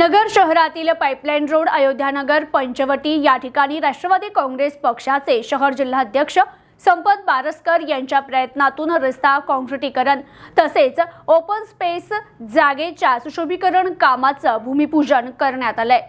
नगर शहरातील pipeline road Ayodhya Nagar Panchavati या ठिकाणी राष्ट्रवादी काँग्रेस पक्षाचे शहर जिल्हाध्यक्ष संपत बारसकर यांच्या प्रयत्नातून रस्ता काँक्रिटीकरण तसेच ओपन स्पेस जागेच्या सुशोभीकरण कामाचं भूमिपूजन करण्यात आलंय.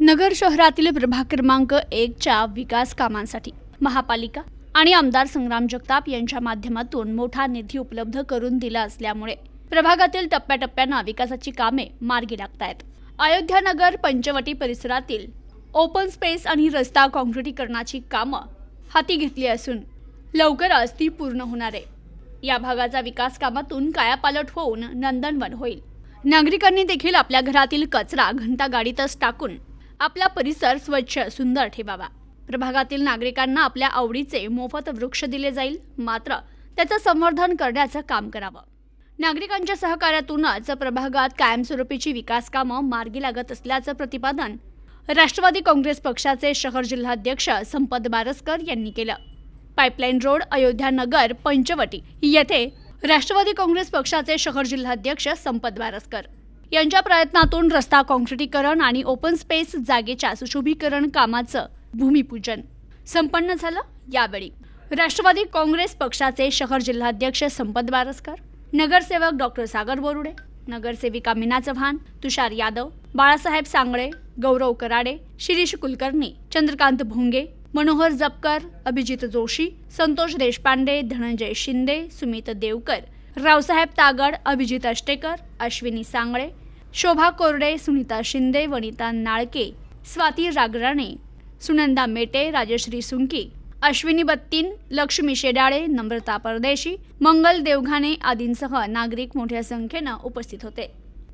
नगर शहरातील प्रभाग क्रमांक एकच्या विकास कामांसाठी महापालिका आणि आमदार संग्राम जगताप यांच्या माध्यमातून मोठा निधी उपलब्ध करून दिला असल्यामुळे प्रभागातील टप्प्याटप्प्यानं विकासाची कामे मार्गी लागत आहेत अयोध्यानगर पंचवटी परिसरातील ओपन स्पेस आणि रस्ता काँक्रिटीकरणाची कामं हाती घेतली असून लवकरच ती पूर्ण होणार आहे. या भागाचा विकास कामातून कायापालट होऊन नंदनवन होईल. नागरिकांनी देखील आपल्या घरातील कचरा घंटा गाडीतच टाकून आपला परिसर स्वच्छ सुंदर ठेवावा. प्रभागातील नागरिकांना आपल्या आवडीचे मोफत वृक्ष दिले जाईल मात्र त्याचं संवर्धन करण्याचं काम करावं. नागरिकांच्या सहकार्यातूनच प्रभागात कायमस्वरूपीची विकास कामं मार्गी लागत असल्याचं प्रतिपादन राष्ट्रवादी काँग्रेस पक्षाचे शहर जिल्हाध्यक्ष संपत बारसकर यांनी केलं. पाईपलाईन रोड अयोध्या नगर पंचवटी येथे राष्ट्रवादी काँग्रेस पक्षाचे शहर जिल्हाध्यक्ष संपत बारसकर यांच्या प्रयत्नातून रस्ता काँक्रिटीकरण आणि ओपन स्पेस जागेच्या सुशोभीकरण कामाचं भूमिपूजन संपन्न झालं यावेळी. राष्ट्रवादी काँग्रेस पक्षाचे शहर जिल्हाध्यक्ष संपत बारसकर नगरसेवक डॉक्टर सागर बोरुडे नगरसेविका मीना चव्हाण तुषार यादव बाळासाहेब सांगळे गौरव कराडे शिरीष कुलकर्णी चंद्रकांत भोंगे मनोहर जपकर अभिजित जोशी संतोष देशपांडे धनंजय शिंदे सुमित देवकर रावसाहेब तागड अभिजित अष्टेकर अश्विनी सांगळे शोभा कोरडे सुनीता शिंदे वनिता नाळके स्वाती रागराणे सुनंदा मेटे राजश्री सुंकी अश्विनी बत्तीन लक्ष्मी शेडाळे नम्रता परदेशी मंगल देवघाणे आदींसह नागरिक मोठ्या संख्येनं उपस्थित होते.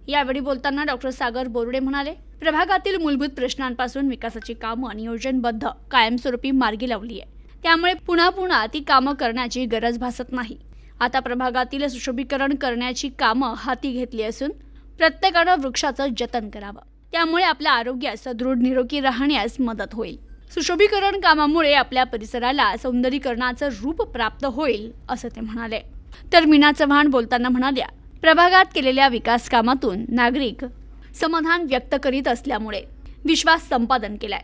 यावेळी बोलताना डॉक्टर सागर बोरुडे म्हणाले प्रभागातील मूलभूत प्रश्नांपासून विकासाची कामं नियोजनबद्ध कायमस्वरूपी मार्गी लावली आहे त्यामुळे पुन्हा पुन्हा ती कामं करण्याची गरज भासत नाही. आता प्रभागातील सुशोभीकरण करण्याची कामं हाती घेतली असून प्रत्येकानं वृक्षाचं जतन करावं. त्यामुळे आपल्या आरोग्यास सदृढ निरोगी राहण्यास मदत होईल. सुशोभीकरण कामामुळे आपल्या परिसराला सौंदर्यीकरणाचं रूप प्राप्त होईल असं ते म्हणाले. तर मीना चव्हाण बोलताना म्हणाल्या प्रभागात केलेल्या विकास कामातून नागरिक समाधान व्यक्त करीत असल्यामुळे विश्वास संपादन केलाय.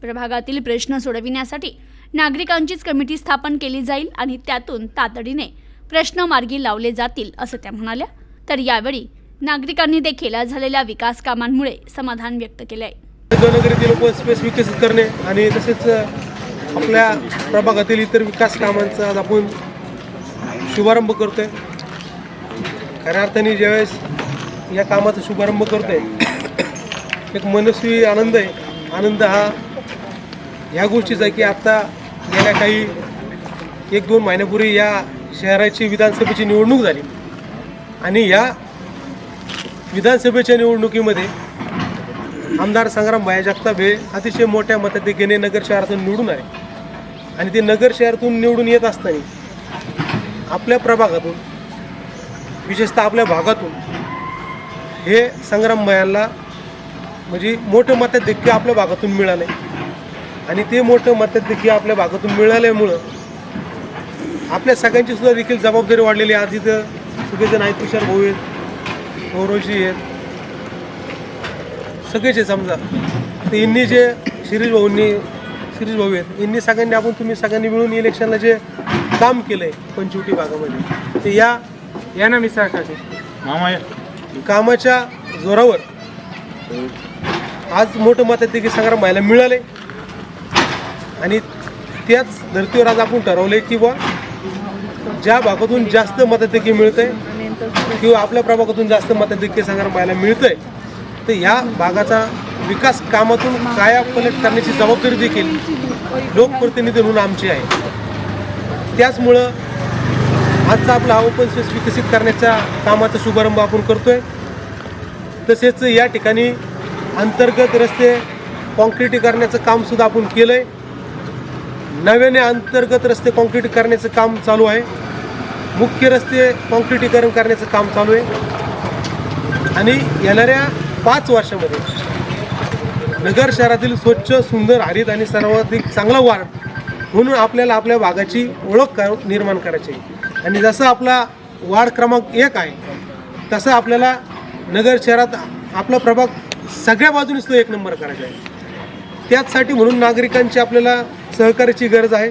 प्रभागातील प्रश्न सोडविण्यासाठी नागरिकांचीच कमिटी स्थापन केली जाईल आणि त्यातून तातडीने प्रश्न मार्गी लावले जातील असं त्या म्हणाल्या. तर यावेळी नागरिकांनी देखील झालेल्या विकास कामांमुळे समाधान व्यक्त केलंय. नगरीतील ओपन स्पेस विकसित करणे आणि तसेच आपल्या प्रभागातील इतर विकास कामांचा आज आपण शुभारंभ करतोय. खऱ्या अर्थाने ज्यावेळेस या कामाचा शुभारंभ करतोय एक मनस्वी आनंद आहे. आनंद हा ह्या गोष्टीचा आहे की आत्ता गेल्या काही एक दोन महिन्यापूर्वी या शहराची विधानसभेची निवडणूक झाली. आणि या विधानसभेच्या निवडणुकीमध्ये आमदार संग्राम भाया जगताप हे अतिशय मोठ्या मताधिक्याने नगर शहरातून निवडून आले. आणि ते नगर शहरातून निवडून येत असताना आपल्या प्रभागातून विशेषतः आपल्या भागातून हे संग्राम भयांना म्हणजे मोठं मताधिक्य आपल्या भागातून मिळालं आणि ते मोठं मताधिक्य आपल्या भागातून मिळाल्यामुळं आपल्या सगळ्यांची सुद्धा देखील जबाबदारी वाढलेली आहे. आज इथं सगळेजण आहेत तुषार भाऊ आहेत गौरवजी आहेत. सगळेच समजा. तर यांनी जे शिरीष भाऊंनी शिरीष भाऊ आहेत यांनी सगळ्यांनी आपण तुम्ही सगळ्यांनी मिळून इलेक्शनला जे काम केलं आहे पंचवटी भागामध्ये ते या या ना मिसळ खाते मामा या. कामाच्या जोरावर. आज मोठं मताधिक्य संग्राम व्हायला मिळाले. आणि त्याच धर्तीवर आज आपण ठरवले की बा ज्या भागातून जास्त मताधिक्य मिळतंय किंवा आपल्या प्रभागातून जास्त मताधिक्य संग्राम व्हायला मिळतंय तर ह्या भागाचा विकास कामातून काया पलट करण्याची जबाबदारी देखील लोकप्रतिनिधी म्हणून आमची आहे. त्याचमुळं आजचा आपला हा ओपन स्पेस विकसित करण्याच्या कामाचा शुभारंभ आपण करतोय. तसेच या ठिकाणी अंतर्गत रस्ते कॉन्क्रिटीकरणाचं कामसुद्धा आपण केलं आहे नव्याने अंतर्गत रस्ते कॉन्क्रीट करण्याचं काम चालू आहे. मुख्य रस्ते कॉन्क्रिटीकरण करण्याचं काम चालू आहे. आणि येणाऱ्या पाच वर्षामध्ये नगर शहरातील स्वच्छ सुंदर हरित आणि सर्वाधिक चांगला वाढ म्हणून आपल्याला आपल्या भागाची ओळख कर निर्माण करायची आहे. आणि जसं आपला वार्ड क्रमांक एक आहे तसं आपल्याला नगर शहरात आपला प्रभाग सगळ्या बाजूने सुद्धा एक नंबर करायचा आहे. त्याचसाठी म्हणून नागरिकांची आपल्याला सहकार्याची गरज आहे.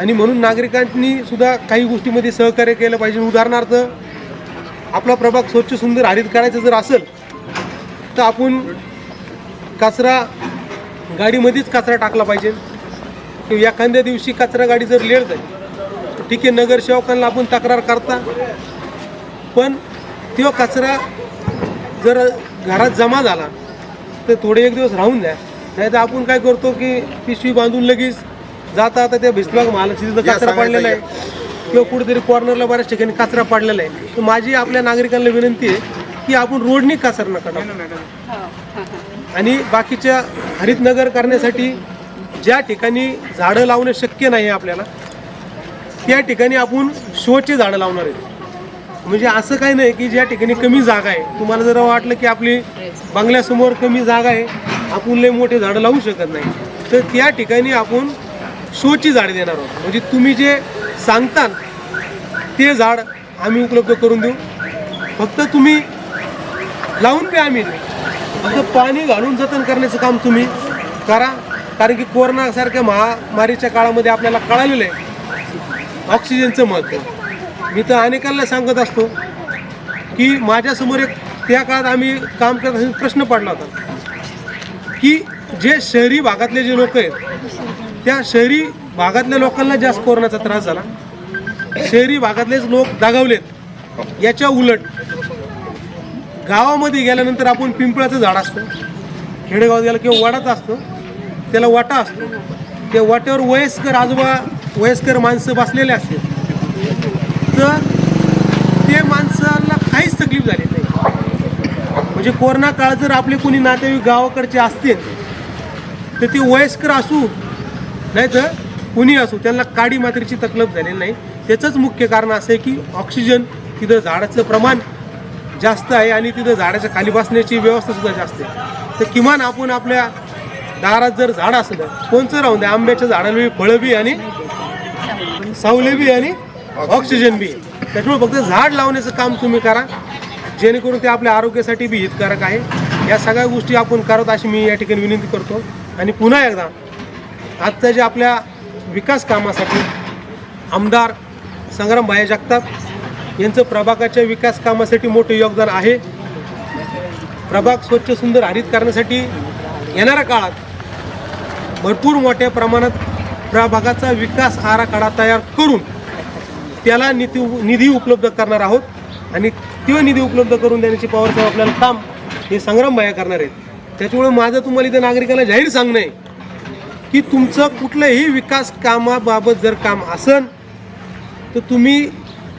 आणि म्हणून नागरिकांनी सुद्धा काही गोष्टीमध्ये सहकार्य केलं पाहिजे. उदाहरणार्थ आपला प्रभाग स्वच्छ सुंदर हरित करायचं जर असेल तर आपण कचरा गाडीमध्येच कचरा टाकला पाहिजे. किंवा एखाद्या दिवशी कचरा गाडी जर लेट तर ठीक आहे नगरसेवकांना आपण तक्रार करता. पण तो कचरा जर घरात जमा झाला तर थोडे एक दिवस राहून द्या. नाही तर आपण काय करतो की पिशवी बांधून लगेच जाता आता त्या भिस्तबाग महालक्ष्मी कचरा पडलेला आहे. किंवा कुठेतरी कॉर्नरला बऱ्याच ठिकाणी कचरा पडलेला आहे. तर माझी आपल्या नागरिकांना विनंती आहे की आपण रोडनी कचरा नका टाकू. आणि बाकीच्या हरित नगर करण्यासाठी ज्या ठिकाणी झाडं लावणं शक्य नाही आहे आपल्याला त्या ठिकाणी आपण शोचे झाडं लावणार आहेत म्हणजे असं काही नाही की ज्या ठिकाणी कमी जागा आहे. तुम्हाला जर वाटलं की आपली बंगल्यासमोर कमी जागा आहे आपण लय मोठे झाडं लावू शकत नाही. तर त्या ठिकाणी आपण शोची झाडं देणार आहोत. म्हणजे तुम्ही जे सांगतात ते झाड आम्ही उपलब्ध करून देऊ. फक्त तुम्ही लावून बी आम्ही. फक्त पाणी घालून जतन करण्याचं काम तुम्ही करा. कारण की कोरोनासारख्या महामारीच्या काळामध्ये आपल्याला कळालेलं आहे ऑक्सिजनचं महत्त्व. मी तर अनेकांना सांगत असतो की माझ्यासमोर एक त्या काळात आम्ही काम करत असताना प्रश्न पडला होता. की जे शहरी भागातले जे लोक आहेत त्या शहरी भागातल्या लोकांना जास्त कोरोनाचा त्रास झाला. शहरी भागातलेच लोक दगावलेत. याच्या उलट गावामध्ये गेल्यानंतर आपण पिंपळाचं झाड असतं खेडेगावात गेलं किंवा वडाचं असतं त्याला वाटा असतो. त्या वाट्यावर वयस्कर आजोबा वयस्कर माणसं बसलेले असते तर ते माणसाला काहीच तकलीफ झाली नाही. म्हणजे कोरोना काळ जर आपले कोणी नातेवाईक गावाकडचे असतील तर ते वयस्कर असू नाही तर कुणी असो त्यांना काडी मात्रेची तकलब झालेली नाही. त्याचंच मुख्य कारण असं आहे की ऑक्सिजन तिथं झाडाचं प्रमाण जास्त आहे आणि तिथं झाडाच्या खाली बसण्याची व्यवस्था सुद्धा जास्त आहे. तर किमान आपण आपल्या दारात जर झाड असलं कोणचं राहून द्या आंब्याच्या झाडाला बी फळं बी आणि सावले बी आणि ऑक्सिजन बी. त्याच्यामुळे फक्त झाड लावण्याचं काम तुम्ही करा जेणेकरून ते आपल्या आरोग्यासाठी बी हितकारक आहे. या सगळ्या गोष्टी आपण करत अशी मी या ठिकाणी विनंती करतो. आणि पुन्हा एकदा आजचं जे आपल्या विकास कामासाठी आमदार संग्रामभाई जगताप यांचं प्रभागाच्या विकास कामासाठी मोठं योगदान आहे. प्रभाग स्वच्छ सुंदर हरित करण्यासाठी येणाऱ्या काळात भरपूर मोठ्या प्रमाणात प्रभागाचा विकास आराखडा तयार करून त्याला निधी निधी उपलब्ध करणार आहोत आणि तो निधी उपलब्ध करून देण्याची पॉवरचं आपल्याला काम हे संग्राम बाया करणार आहेत. त्याच्यामुळे माझं तुम्हाला इथं नागरिकाला जाहीर सांगणं आहे. की तुमचं कुठलंही विकास कामाबाबत जर काम असन तर तुम्ही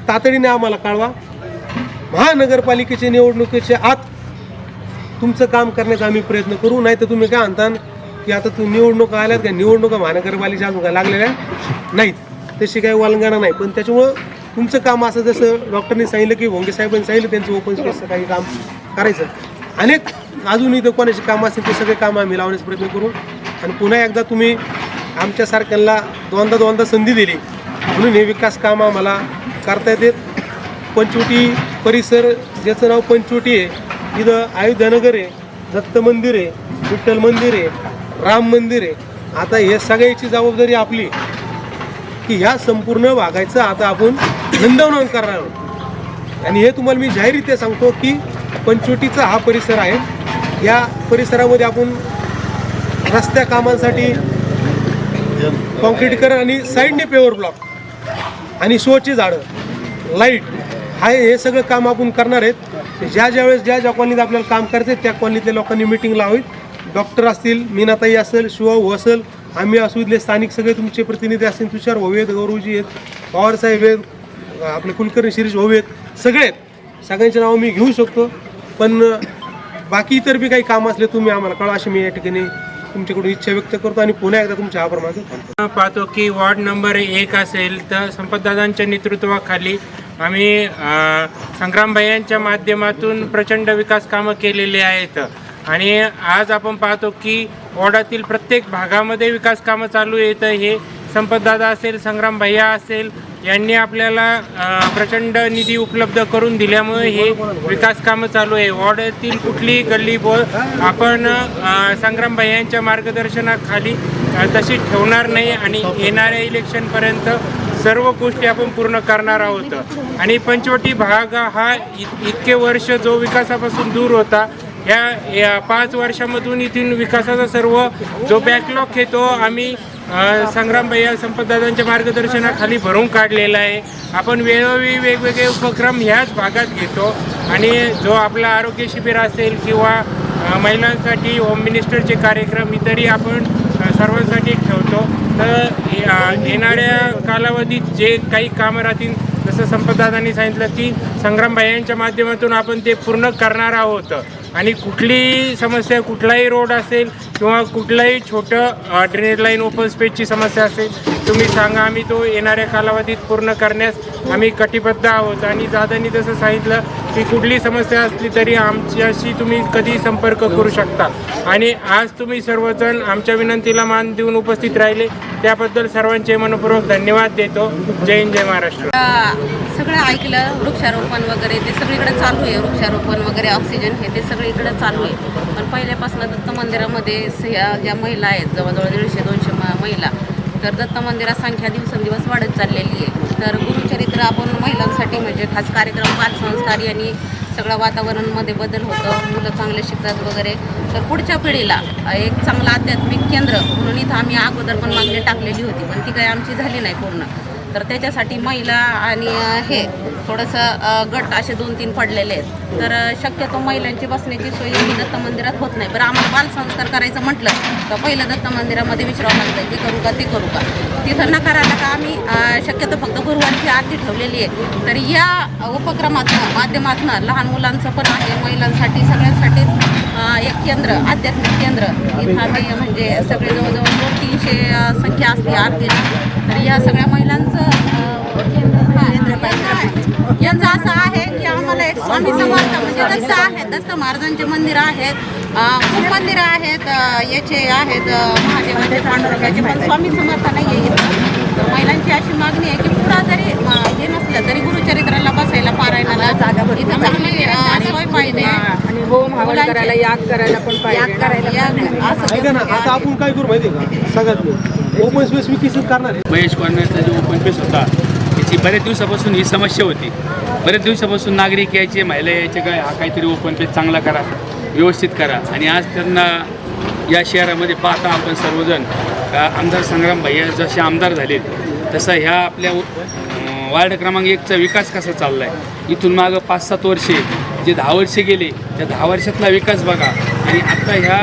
तातडीने आम्हाला कळवा. महानगरपालिकेच्या निवडणुकीच्या आत तुमचं काम करण्याचा आम्ही प्रयत्न करू. नाही तर तुम्ही काय म्हणता की आता तू निवडणुका आल्यात का? निवडणुका महानगरपालिकेच्या अजून काय लागलेल्या नाहीत. तशी काही वालंगाणा नाही. पण त्याच्यामुळं तुमचं काम असं जसं डॉक्टरनी सांगितलं की भोंगे साहेबांनी सांगितलं त्यांचं ओपन स्पेसचं काही काम करायचं. अनेक अजूनही इथं कोणाची कामं असतील ते सगळे कामं आम्ही लावण्याचा प्रयत्न करू. आणि पुन्हा एकदा तुम्ही आमच्यासारख्यांना दोनदा दोनदा संधी दिली. म्हणून हे विकास काम आम्हाला करता येतात पंचवटी परिसर ज्याचं नाव पंचवटी आहे इथं अयोध्यानगर आहे दत्त मंदिर आहे विठ्ठल मंदिर आहे राम मंदिर आहे. आता हे सगळ्याची जबाबदारी आपली की ह्या संपूर्ण वागायचं आता आपण नंदवनवन करणार आहोत. आणि हे तुम्हाला मी जाहीररित्या सांगतो की पंचवटीचा हा परिसर आहे. या परिसरामध्ये आपण रस्त्या कामांसाठी कॉन्क्रीटीकरण आणि साईडने पेवर ब्लॉक आणि शोची झाडं लाइट हा हे सगळं काम आपण करणार आहेत. ज्या ज्या वेळेस ज्या ज्या कॉलनीत आपल्याला काम करते त्या कॉलनीतल्या लोकांनी मिटिंग लावावीत डॉक्टर असतील मीनाताई असेल शिवाभाऊ असेल आम्ही असू इथले स्थानिक सगळे तुमचे प्रतिनिधी असतील तुषार होवेत गौरवजी आहेत पवारसाहेब आहेत आपले कुलकर्णी शिरीष होवेत आहेत सगळे आहेत. सगळ्यांचे नावं मी घेऊ शकतो. पण बाकी इतर बी काही काम असले तुम्ही आम्हाला कळा अशी मी या ठिकाणी तुमच्याकडून इच्छा व्यक्त करतो आणि पुन्हा एकदा तुमच्या आभार मानतो पाहतो की वॉर्ड नंबर एक असेल तर संपतदादांच्या नेतृत्वाखाली आम्ही अ, माध्यमातून प्रचंड विकास कामं केलेली आहेत. आणि आज आपण पाहतो की वॉर्डातील प्रत्येक भागामध्ये विकास कामं चालू येतं हे संपतदादा असेल संग्राम भैया असेल यांनी आपल्याला प्रचंड निधी उपलब्ध करून दिल्यामुळे हे विकास कामं चालू आहे. वॉर्डातील कुठली गल्ली बोल आपण संग्राम भैयांच्या मार्गदर्शनाखाली तशी ठेवणार नाही आणि येणाऱ्या इलेक्शनपर्यंत सर्व गोष्टी आपण पूर्ण करणार आहोत. आणि पंचवटी भाग हा इतके वर्ष जो विकासापासून दूर होता या या पाच वर्षामधून इथून विकासाचा सर्व जो बॅकलॉग घेतो आम्ही संग्राम भैया संपतदादांच्या मार्गदर्शनाखाली भरून काढलेला आहे. आपण वेळोवेळी वेगवेगळे उपक्रम ह्याच भागात घेतो आणि जो आपला आरोग्य शिबिर असेल किंवा महिलांसाठी होम मिनिस्टरचे कार्यक्रम इतरही आपण सर्वांसाठी ठेवतो. तर येणाऱ्या कालावधीत जे काही कामं राहतील जसं संपतदादांनी सांगितलं की संग्राम भैयांच्या माध्यमातून आपण ते पूर्ण करणार आहोत. आणि कुठलीही समस्या कुठलाही रोड असेल किंवा कुठलाही छोटं ड्रेनेज लाईन ओपन स्पेसची समस्या असेल तुम्ही सांगा आम्ही तो येणाऱ्या कालावधीत पूर्ण करण्यास आम्ही कटिबद्ध आहोत. आणि दादांनी जसं सांगितलं की कुठली समस्या असली तरी आमच्याशी तुम्ही कधी संपर्क करू शकता. आणि आज तुम्ही सर्वजण आमच्या विनंतीला मान देऊन उपस्थित राहिले. त्याबद्दल सर्वांचे मनपूर्वक धन्यवाद देतो. जय हिंद जय महाराष्ट्र. सगळं ऐकलं वृक्षारोपण वगैरे ते सगळीकडे चालू आहे. वृक्षारोपण वगैरे ऑक्सिजन हे ते सगळीकडे चालू आहे. पण पहिल्यापासून दत्त मंदिरामध्ये स- ह्या ज्या महिला आहेत. जवळजवळ दीडशे दोनशे महिला. तर दत्त मंदिरात संख्या दिवसेंदिवस वाढत चाललेली आहे. तर गुरुचरित्र आपण महिलांसाठी म्हणजे खास कार्यक्रम पाच संस्कार यांनी सगळं वातावरणामध्ये बदल होतं मुलं चांगले शिकतात वगैरे. तर पुढच्या पिढीला एक चांगलं आध्यात्मिक केंद्र म्हणून इथं आम्ही अगोदर पण मागणी टाकलेली होती पण ती काही आमची झाली नाही पूर्ण. तर त्याच्यासाठी महिला आणि हे थोडंसं गट असे दोन तीन पडलेले आहेत. तर शक्यतो महिलांची बसण्याची सोय ही दत्त मंदिरात होत नाही. बरं आम्हाला बालसंस्कार करायचं म्हटलं तर पहिलं दत्त मंदिरामध्ये विचारावं लागतं हे करू का ते करू का? तिथं नकार आला का आम्ही शक्यतो फक्त गुरुवारची आरती ठेवलेली आहे. तर या उपक्रमातनं माध्यमातून लहान मुलांचं पण आहे. महिलांसाठी सगळ्यांसाठीच एक केंद्र आध्यात्मिक केंद्र. इथं आम्ही म्हणजे सगळे जवळजवळ दोन तीनशे संख्या असते आरतीला. तर या सगळ्या स्वामी समर्थ म्हणजे दत्त आहे दत्त महाराजांचे मंदिर आहेत. खूप मंदिरं आहेत. याचे आहेत महादेवाचे पांडुरंगाचे पण स्वामी समर्थ नाही आहे इथं. तर महिलांची अशी मागणी आहे की पुढं जरी हे नसलं तरी गुरुचरित्राला बसायला पारायणाला जागा इथं चांगली सोय पाहिजे. आणि होम हवन मुलांचे- करायला याग करायला पण पाहिजे. याग करायला असं ऐका ना आता आपण काय करू माहिती आहे का? सगळ्यात ओपन स्पेस विकसित करणार आहे? महेश कॉर्नरचा जो ओपन पेस होता की बऱ्याच दिवसापासून ही समस्या होती. बऱ्याच दिवसापासून नागरिक यायचे महिला यायचे काय हा काहीतरी ओपन पेज चांगला करा व्यवस्थित करा. आणि आज त्यांना या शहरामध्ये पाहता आपण सर्वजण आमदार संग्राम भैया जसे आमदार झालेत तसा ह्या आपल्या वार्ड क्रमांक एकचा विकास कसा चालला आहे इथून मागं पाच सात वर्षे जे दहा वर्षे गेले त्या दहा वर्षातला विकास बघा. आणि आत्ता ह्या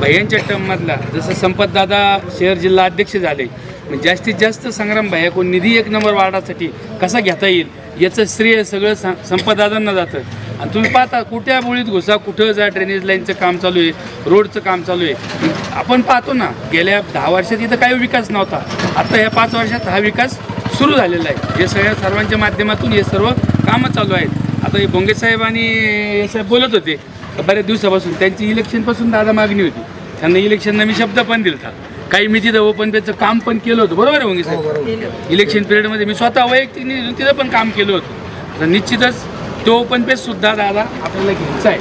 भैयांच्या टर्ममधला जसं संपतदादा शहर जिल्हा अध्यक्ष झाले मग जास्तीत जास्त संग्राम कोण निधी एक नंबर वाढासाठी कसा घेता येईल? याचं श्रेय सगळं सं संपतदादांना जातं. आणि तुम्ही पाहता कुठल्या बोळीत घुसा कुठं जा ड्रेनेज लाईनचं काम चालू आहे रोडचं काम चालू आहे. आपण पाहतो ना गेल्या दहा वर्षात इथं काही विकास नव्हता. आता ह्या पाच वर्षात हा विकास सुरू झालेला आहे. हे सगळ्या सर्वांच्या माध्यमातून हे सर्व कामं चालू आहेत. आता हे बोंगे साहेब आणि हे साहेब बोलत होते बऱ्याच दिवसापासून. त्यांची इलेक्शनपासून दादा मागणी होती. त्यांना इलेक्शनला मी शब्द पण दिलता. काही मी तिथं ओपन पेचं काम पण केलं होतं. बरोबर आहे बोंगे साहेब? इलेक्शन पिरियडमध्ये मी स्वतः वैयक्तिक तिथं पण काम केलं होतं. तर निश्चितच तो ओपन पेस सुद्धा दादा आपल्याला घ्यायचा आहे.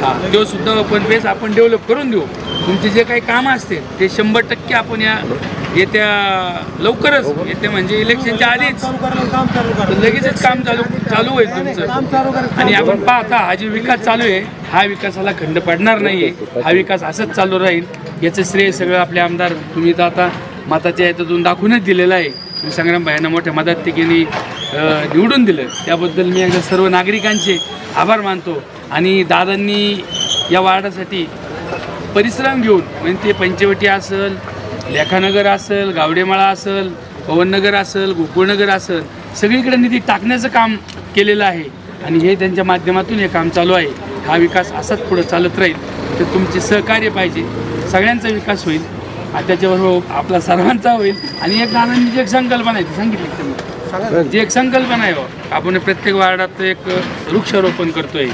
हा तो सुद्धा ओपन पेस आपण डेव्हलप करून देऊ. तुमचे जे काही कामं असतील ते शंभर टक्के आपण या येत्या लवकरच येत्या म्हणजे इलेक्शनच्या आधीच. लगेचच काम चालू चालू होईल तुमचं. आणि आपण पाहता हा जे विकास चालू आहे हा विकासाला खंड पडणार नाही आहे हा विकास असंच चालू राहील. याचं श्रेय सगळं आपले आमदार तुम्ही तर आता माताच्या याच्यातून दाखवूनच दिलेलं आहे. तुम्ही संग्राम भाईंना मोठ्या मदतीने निवडून दिलं. त्याबद्दल मी एकदा सर्व नागरिकांचे आभार मानतो. आणि दादांनी या वार्डासाठी परिश्रम घेऊन म्हणजे ते पंचवटी असेल लेखानगर असेल गावडेमाळा असेल पवननगर असेल गोकुळनगर असेल सगळीकडे निधी टाकण्याचं काम केलेलं आहे. आणि हे त्यांच्या माध्यमातून हे काम चालू आहे. हा विकास असाच पुढं चालत राहील. तर तुमचे सहकार्य पाहिजे. सगळ्यांचा विकास होईल. आणि त्याच्याबरोबर आपला सर्वांचा होईल. आणि एक दादांची जी एक संकल्पना आहे. ती सांगितली जी एक संकल्पना आहे बुवा. आपण प्रत्येक वार्डात एक वृक्षारोपण करतोय.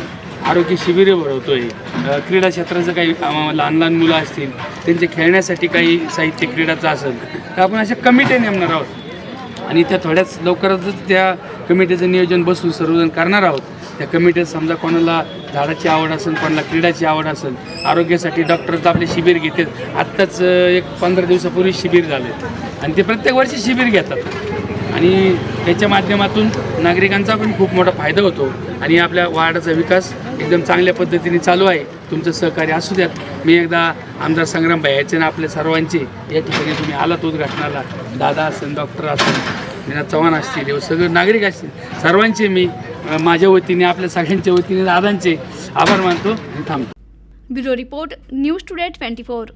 आरोग्य शिबिरे भरवतो आहे क्रीडा क्षेत्राचं काही लहान लहान मुलं असतील त्यांचे खेळण्यासाठी काही साहित्य क्रीडाचं असेल तर आपण अशा कमिट्या नेमणार आहोत. आणि त्या थोड्याच लवकरच त्या कमिटीचं नियोजन बसून सर्वजण करणार आहोत. त्या कमिटीत समजा कोणाला झाडाची आवड असेल कोणाला क्रीडाची आवड असेल आरोग्यासाठी डॉक्टर आपले शिबिर घेतात. आत्ताच एक पंधरा दिवसापूर्वी शिबिर झालं. आणि ते प्रत्येक वर्षी शिबिर घेतात. आणि त्याच्या माध्यमातून नागरिकांचा पण खूप मोठा फायदा होतो. आणि आपल्या वार्डाचा विकास एकदम चांगल्या पद्धतीने चालू आहे. तुमचं सहकार्य असू द्यात. मी एकदा आमदार संग्राम भाई याचे ना आपल्या सर्वांचे या ठिकाणी तुम्ही आलात उद्घाटनाला. दादा असेल डॉक्टर असेल मीना चव्हाण असतील हे सगळे नागरिक असतील. सर्वांचे मी माझ्या वतीने आपल्या सगळ्यांच्या वतीने दादांचे आभार मानतो आणि थांबतो. Bureau report news today twenty four.